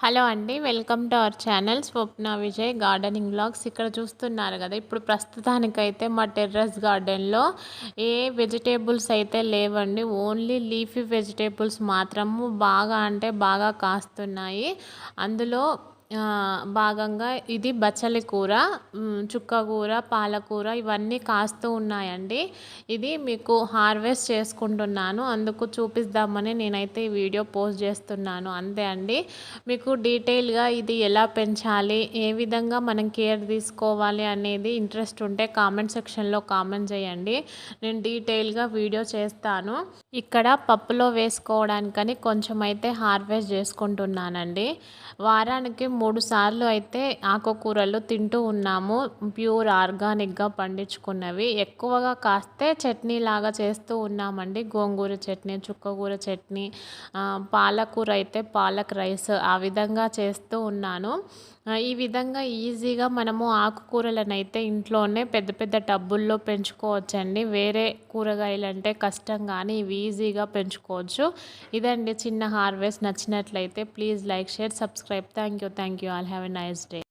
Hello అండి welcome to our channel Swapna Vijay gardening blogs. ఇక్కడ చూస్తున్నారు కదా ఇప్పుడు ప్రస్తుతానికైతే మా టెర్రస్ గార్డెన్లో ఏ వెజిటేబుల్స్ అయితే లేవండి ఓన్లీ లీఫీ వెజిటేబుల్స్ మాత్రము బాగా అంటే బాగా కాస్తున్నాయి. అందులో భాగంగా ఇది బచ్చలి కూర చుక్క కూర పాలకూర ఇవన్నీ కాస్తూ ఉన్నాయండి. ఇది మీకు హార్వెస్ట్ చేసుకుంటున్నాను. అందుకు చూపిద్దామని నేనైతే ఈ వీడియో పోస్ట్ చేస్తున్నాను. అంతే అండి. మీకు డీటెయిల్గా ఇది ఎలా పెంచాలి ఏ విధంగా మనం కేర్ తీసుకోవాలి అనేది ఇంట్రెస్ట్ ఉంటే కామెంట్ సెక్షన్లో కామెంట్ చేయండి. నేను డీటెయిల్గా వీడియో చేస్తాను. ఇక్కడ పప్పులో వేసుకోవడానికని కొంచెం అయితే హార్వెస్ట్ చేసుకుంటున్నానండి. వారానికి మూడు సార్లు అయితే ఆకుకూరలు తింటూ ఉన్నాము. ప్యూర్ ఆర్గానిక్గా పండించుకున్నవి. ఎక్కువగా కాస్తే చట్నీ లాగా చేస్తూ ఉన్నామండి. గోంగూర చట్నీ చుక్కకూర చట్నీ పాలకూర అయితే పాలక్ రైస్ ఆ విధంగా చేస్తూ ఉన్నాను. ఈ విధంగా ఈజీగా మనము ఆకుకూరలను అయితే ఇంట్లోనే పెద్ద పెద్ద టబ్బుల్లో పెంచుకోవచ్చండి. వేరే కూరగాయలు అంటే కష్టం కానీ ఇవి ఈజీగా పెంచుకోవచ్చు. ఇదండి చిన్న హార్వెస్ట్ నచ్చినట్లయితే please like share subscribe. Thank you thank Thank you. I'll have a nice day.